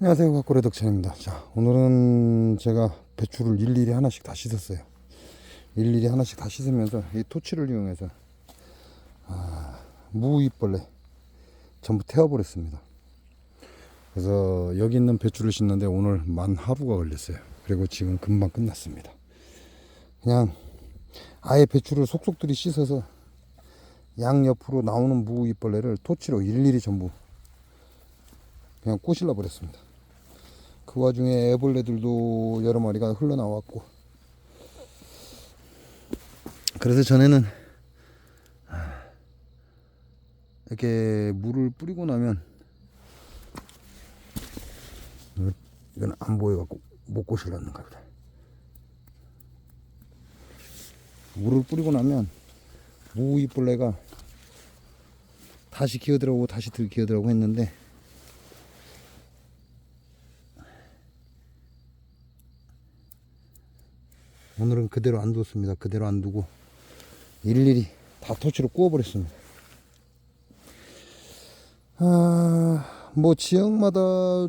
안녕하세요. 가꾸레 덕천입니다. 자 오늘은 제가 배추를 일일이 하나씩 다 씻었어요. 일일이 하나씩 다 씻으면서 이 토치를 이용해서 아, 무입벌레 전부 태워버렸습니다. 그래서 여기 있는 배추를 씻는데 오늘 만 하루가 걸렸어요. 그리고 지금 금방 끝났습니다. 그냥 아예 배추를 속속들이 씻어서 양 옆으로 나오는 무입벌레를 토치로 일일이 전부 그냥 꼬실러 버렸습니다. 그 와중에 애벌레들도 여러 마리가 흘러나왔고 그래서 전에는 아, 이렇게 물을 뿌리고 나면 이건 안 보여갖고 못 꼬실렀는가 보다. 물을 뿌리고 나면 무이벌레가 다시 기어들어오고 다시 들 기어들어오고 했는데 오늘은 그대로 안 뒀습니다. 그대로 안 두고 일일이 다 토치로 구워버렸습니다. 아, 뭐 지역마다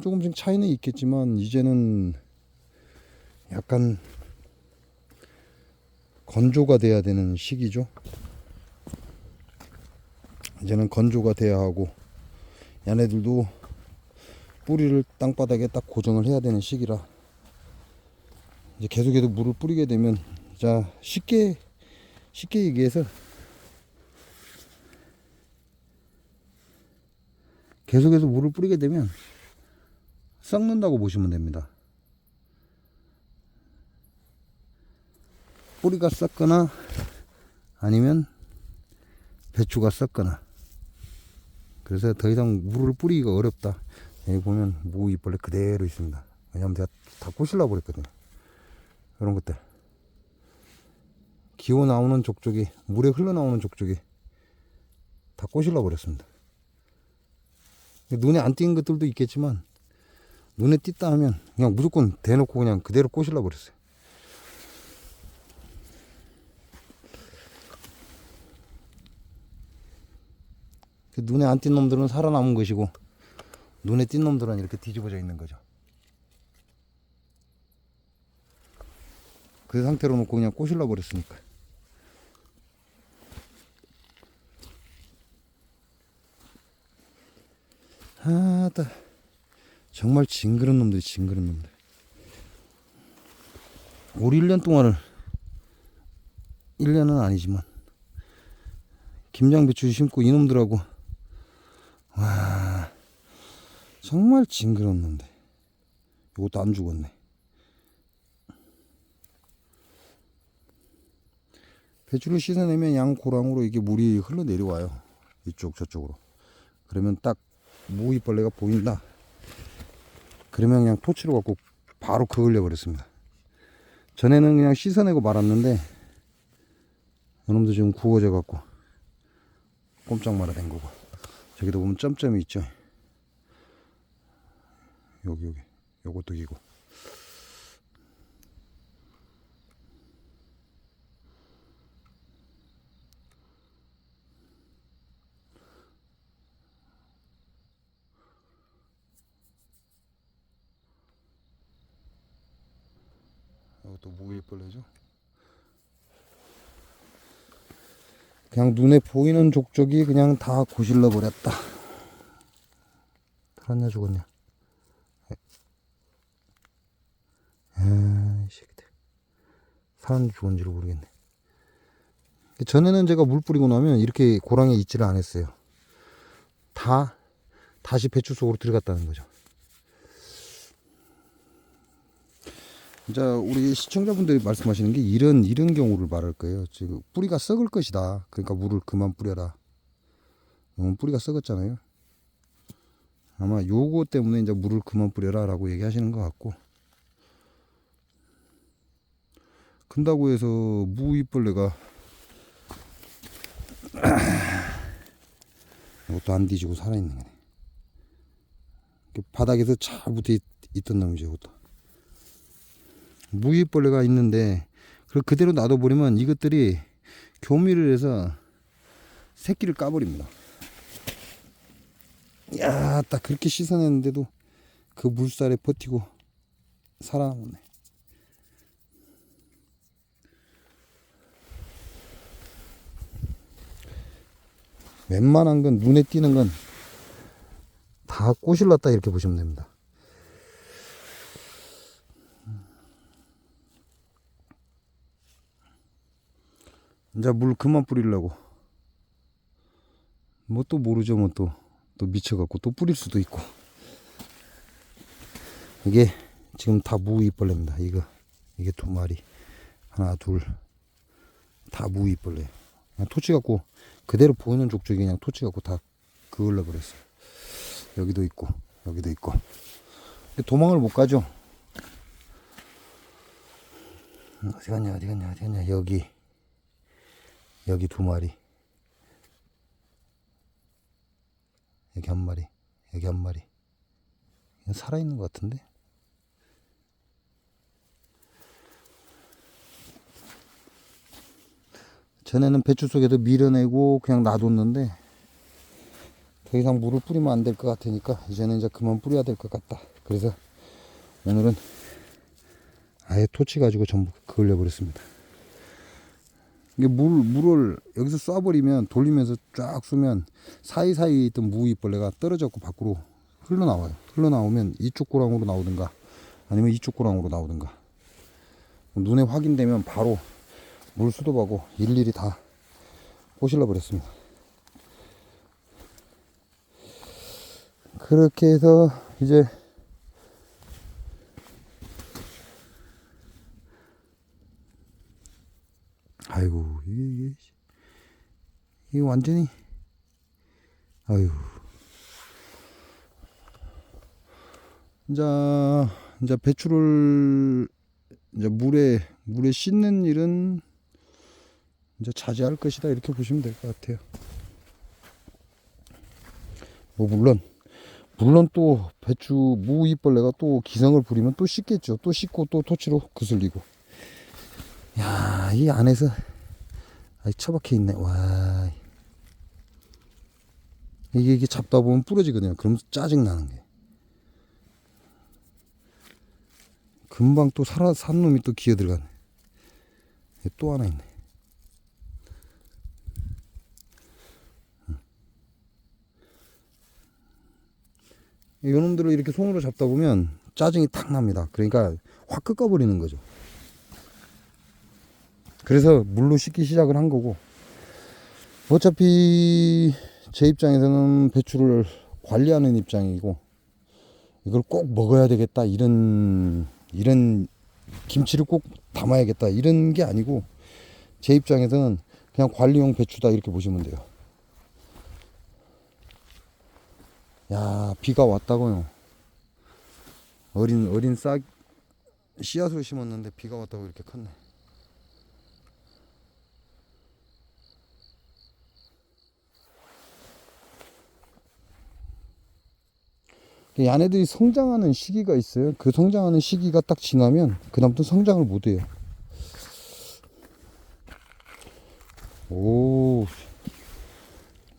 조금씩 차이는 있겠지만 이제는 약간 건조가 돼야 되는 시기죠. 이제는 건조가 돼야 하고 얘네들도 뿌리를 땅바닥에 딱 고정을 해야 되는 시기라 이제 계속해서 물을 뿌리게 되면 자 쉽게 쉽게 얘기해서 계속해서 물을 뿌리게 되면 썩는다고 보시면 됩니다. 뿌리가 썩거나 아니면 배추가 썩거나 그래서 더 이상 물을 뿌리기가 어렵다. 여기 보면 무이벌레 그대로 있습니다. 왜냐면 내가 다 꼬실라 버렸거든요. 이런 것들. 기어 나오는 족족이 물에 흘러나오는 족족이 다 꼬실러 버렸습니다. 눈에 안 띄는 것들도 있겠지만 눈에 띄다 하면 그냥 무조건 대놓고 그냥 그대로 꼬실러 버렸어요. 그 눈에 안 띈 놈들은 살아남은 것이고 눈에 띈 놈들은 이렇게 뒤집어져 있는 거죠 그 상태로 놓고 그냥 꼬실러 버렸으니까. 아따 정말 징그런 놈들이 징그런 놈들. 올 1년 동안을 1년은 아니지만 김장배추 심고 이놈들하고 와 정말 징그러운 놈들. 이것도 안 죽었네. 배추를 씻어내면 양 고랑으로 이게 물이 흘러 내려와요. 이쪽 저쪽으로. 그러면 딱 무이벌레가 보인다. 그러면 그냥 토치로 갖고 바로 그을려 버렸습니다. 전에는 그냥 씻어내고 말았는데 이놈도 지금 구워져 갖고 꼼짝 말아 된 거고 저기도 보면 점점이 있죠. 여기 여기 요것도 기고 무이벌레죠. 그냥 눈에 보이는 족족이 그냥 다 고실러 버렸다. 살았냐 죽었냐? 에이 새끼들. 살았는지 죽었는지를 모르겠네. 전에는 제가 물 뿌리고 나면 이렇게 고랑에 있지를 않았어요. 다 다시 배추 속으로 들어갔다는 거죠. 자, 우리 시청자분들이 말씀하시는 게 이런 이런 경우를 말할 거예요. 지금 뿌리가 썩을 것이다. 그러니까 물을 그만 뿌려라. 너무 뿌리가 썩었잖아요. 아마 요거 때문에 이제 물을 그만 뿌려라라고 얘기하시는 것 같고. 큰다고 해서 무이벌레가 이것도 안 뒤지고 살아있는 거네. 바닥에서 잘 붙어 있, 있던 놈이죠, 이것도. 무이벌레가 있는데 그걸 그대로 놔둬버리면 이것들이 교미를 해서 새끼를 까버립니다. 야, 딱 그렇게 씻어냈는데도 그 물살에 버티고 살아남네. 웬만한 건 눈에 띄는 건 다 꼬실렀다 이렇게 보시면 됩니다. 이제 물 그만 뿌리려고. 뭐 또 모르죠, 뭐 또. 또 미쳐갖고 또 뿌릴 수도 있고. 이게 지금 다 무이벌레입니다. 이거. 이게 두 마리. 하나, 둘. 다 무이벌레. 그냥 토치 갖고 그대로 보이는 족족이 그냥 토치 갖고 다 그을러 버렸어요. 여기도 있고, 여기도 있고. 도망을 못 가죠. 어디 갔냐, 어디 갔냐, 어디 갔냐. 여기. 여기 두 마리. 여기 한 마리. 여기 한 마리. 살아있는 것 같은데? 전에는 배추 속에도 밀어내고 그냥 놔뒀는데 더 이상 물을 뿌리면 안 될 것 같으니까 이제는 이제 그만 뿌려야 될 것 같다. 그래서 오늘은 아예 토치 가지고 전부 그을려 버렸습니다. 이게 물, 물을 여기서 쏴버리면 돌리면서 쫙 쏘면 사이사이에 있던 무이벌레가 떨어져고 밖으로 흘러나와요. 흘러나오면 이쪽 고랑으로 나오든가 아니면 이쪽 고랑으로 나오든가 눈에 확인되면 바로 물 수도하고 일일이 다 꼬실러 버렸습니다. 그렇게 해서 이제 아이고 이게 이게 이게 완전히 아유 이제 이제 배추를 이제 물에 물에 씻는 일은 이제 자제할 것이다 이렇게 보시면 될 것 같아요. 뭐 물론 물론 또 배추 무이벌레가 또 기성을 부리면 또 씻겠죠. 또 씻고 또 토치로 그슬리고. 야, 이 안에서 아이 처박혀 있네. 와. 이게, 이게 잡다 보면 부러지거든요. 그럼 짜증 나는 게. 금방 또 살아 산 놈이 또 기어 들어가네. 얘또 하나 있네. 이놈들을 이렇게 손으로 잡다 보면 짜증이 탁 납니다. 그러니까 확 꺾어버리는 거죠. 그래서 물로 씻기 시작을 한 거고 어차피 제 입장에서는 배추를 관리하는 입장이고 이걸 꼭 먹어야 되겠다 이런 이런 김치를 꼭 담아야겠다 이런 게 아니고 제 입장에서는 그냥 관리용 배추다 이렇게 보시면 돼요. 야 비가 왔다고요. 어린 어린 싹 씨앗을 심었는데 비가 왔다고 이렇게 컸네. 이 얘네들이 성장하는 시기가 있어요. 그 성장하는 시기가 딱 지나면 그다음부터 성장을 못 해요. 오,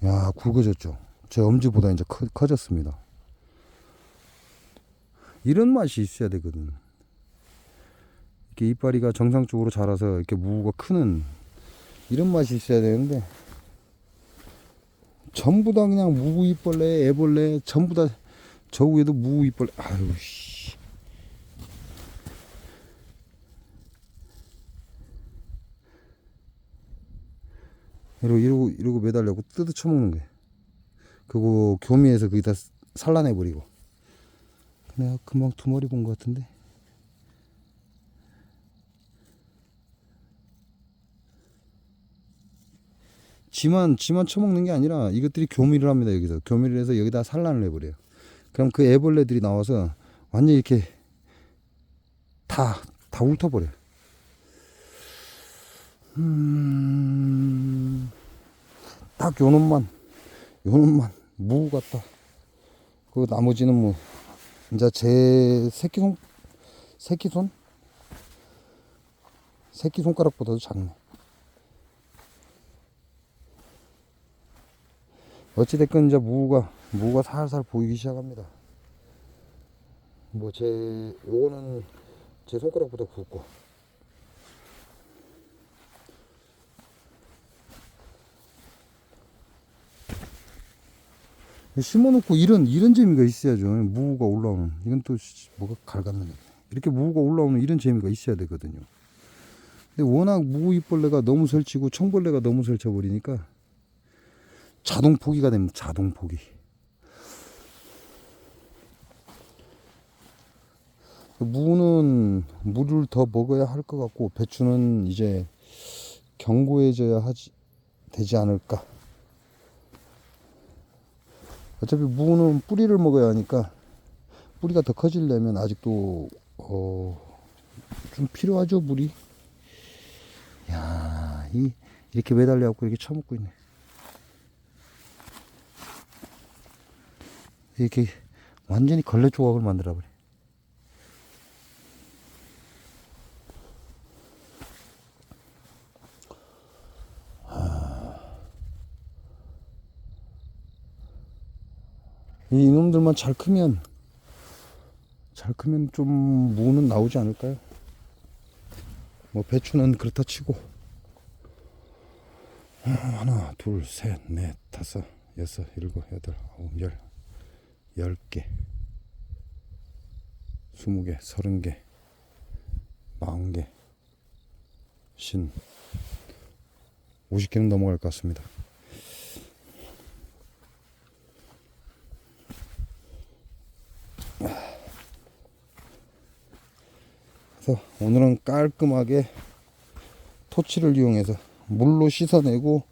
야 굵어졌죠. 제 엄지보다 이제 커, 커졌습니다. 이런 맛이 있어야 되거든. 이렇게 이파리가 정상적으로 자라서 이렇게 무가 크는 이런 맛이 있어야 되는데 전부 다 그냥 무이벌레, 애벌레 전부 다 저 위에도 무이벌레. 아유 씨. 이러고 이러고 이러고 매달려고 뜯어 쳐먹는 거야. 그거 교미에서 거기다 산란해 버리고. 내가 금방 두 마리 본 것 같은데. 지만 지만 쳐먹는 게 아니라 이것들이 교미를 합니다 여기서 교미를 해서 여기다 산란을 해버려요. 그럼 그 애벌레들이 나와서 완전 히 이렇게 다 다 훑어버려. 음, 딱 요놈만 요놈만 무 같다. 그 나머지는 뭐 이제 제 새끼 손 새끼 손 새끼 손가락보다도 작네. 어찌됐건 이제 무가 무가 살살 보이기 시작합니다. 뭐 제 요거는 제 손가락보다 굵고. 심어놓고 이런 이런 재미가 있어야죠. 무가 올라오는. 이건 또 씨, 뭐가 갈갔는 이렇게 무가 올라오는 이런 재미가 있어야 되거든요. 근데 워낙 무 잎벌레가 너무 설치고 청벌레가 너무 설쳐 버리니까 자동 포기가 됩니다 자동 포기 무는 물을 더 먹어야 할 것 같고 배추는 이제 견고해져야 하지 되지 않을까. 어차피 무는 뿌리를 먹어야 하니까 뿌리가 더 커지려면 아직도 어, 좀 필요하죠 물이. 야, 이 이렇게 매달려 갖고 이렇게 처먹고 있네. 이렇게 완전히 걸레 조각을 만들어 버려. 이 이놈들만 잘 크면 잘 크면 좀 무는 나오지 않을까요? 뭐 배추는 그렇다 치고 아, 하나 둘 셋 넷 다섯 여섯 일곱 여덟 아홉 열 열개 스무 개 서른 개 마흔 개신 오십 개는 넘어갈 것 같습니다. 그래서 오늘은 깔끔하게 토치를 이용해서 물로 씻어내고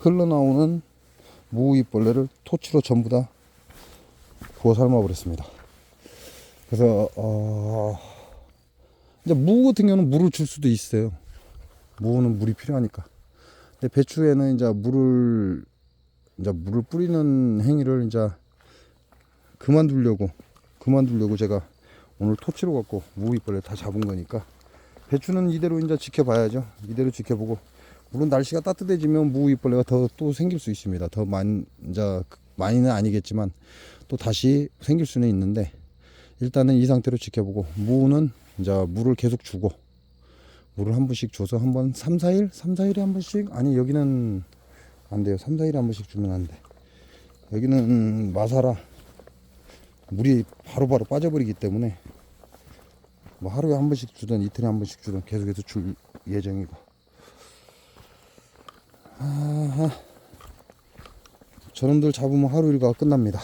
흘러나오는 무이벌레를 토치로 전부 다 구워 삶아 버렸습니다. 그래서 어 이제 무 같은 경우는 물을 줄 수도 있어요. 무는 물이 필요하니까. 근데 배추에는 이제 물을 이제 물을 뿌리는 행위를 이제 그만두려고 그만두려고 제가 오늘 토치로 갖고 무이벌레 다 잡은 거니까 배추는 이대로 이제 지켜봐야죠. 이대로 지켜보고 물론 날씨가 따뜻해지면 무이벌레가 더 또 생길 수 있습니다. 더 많이 이제 많이는 아니겠지만 또 다시 생길 수는 있는데 일단은 이 상태로 지켜보고 무는 이제 물을 계속 주고 물을 한 번씩 줘서 한 번 3, 4일, 3, 4일에 한 번씩 아니 여기는 안 돼요. 3, 4일에 한 번씩 주면 안 돼. 여기는 마사라 물이 바로바로 빠져버리기 때문에 뭐 하루에 한 번씩 주든 이틀에 한 번씩 주든 계속해서 줄 예정이고 아하. 저놈들 잡으면 하루 일과가 끝납니다